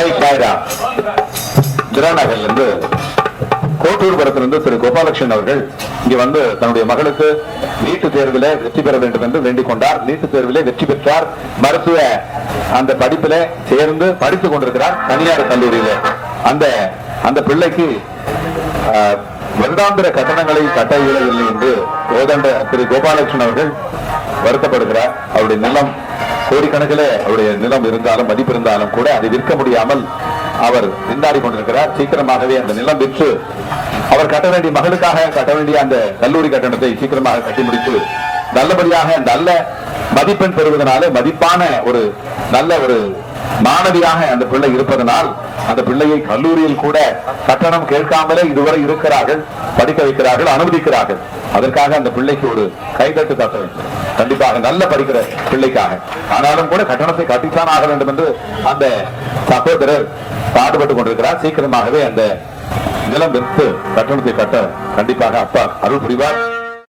ஜெய் சாய்ரா திராநகர்ல இருந்து கோட்டூர்புரத்திலிருந்து திரு கோபாலகிருஷ்ணன் அவர்கள் இங்க வந்து தன்னுடைய மகளுக்கு நீட்டு தேர்வில் வெற்றி பெற வேண்டும் என்று வேண்டிக் கொண்டார். நீட்டு தேர்விலே வெற்றி பெற்றார். மருத்துவ அந்த படிப்பில சேர்ந்து படித்துக் கொண்டிருக்கிறார் தனியார் கல்லூரியில. அந்த அந்த பிள்ளைக்கு ஆஹ், வருடாந்திர கட்டணங்களை கட்ட இயலவில்லை என்று கோதண்ட திரு கோபாலகிருஷ்ணன் அவர்கள் வருத்தப்படுகிறார். அவருடைய நிலம் கோடிக்கணக்கில் அவருடைய நிலம் இருந்தாலும் மதிப்பு இருந்தாலும் கூட அதை விற்க முடியாமல் அவர் திண்டாடி கொண்டிருக்கிறார். சீக்கிரமாகவே அந்த நிலம் விற்று அவர் கட்ட வேண்டிய மகளுக்காக கட்ட வேண்டிய அந்த கல்லூரி கட்டணத்தை சீக்கிரமாக கட்டி முடித்து நல்லபடியாக நல்ல மதிப்பெண் பெறுவதனாலே மதிப்பான ஒரு நல்ல ஒரு மாணவியாக அந்த பிள்ளை இருப்பதனால் அந்த பிள்ளையை கல்லூரியில் கூட கட்டணம் கேட்காமலே இதுவரை இருக்கிறார்கள் படிக்க வைக்கிறார்கள் அனுமதிக்கிறார்கள். அதற்காக அந்த பிள்ளைக்கு ஒரு கைதட்டு தட்ட வேண்டும். கண்டிப்பாக நல்ல படிக்கிற பிள்ளைக்காக. ஆனாலும் கூட கட்டணத்தை கட்டித்தான் ஆக வேண்டும் என்று அந்த சகோதரர் பாடுபட்டுக் கொண்டிருக்கிறார். சீக்கிரமாகவே அந்த நிலம் விற்று கட்டணத்தை கட்ட கண்டிப்பாக அப்பா அருள் புரிவார்.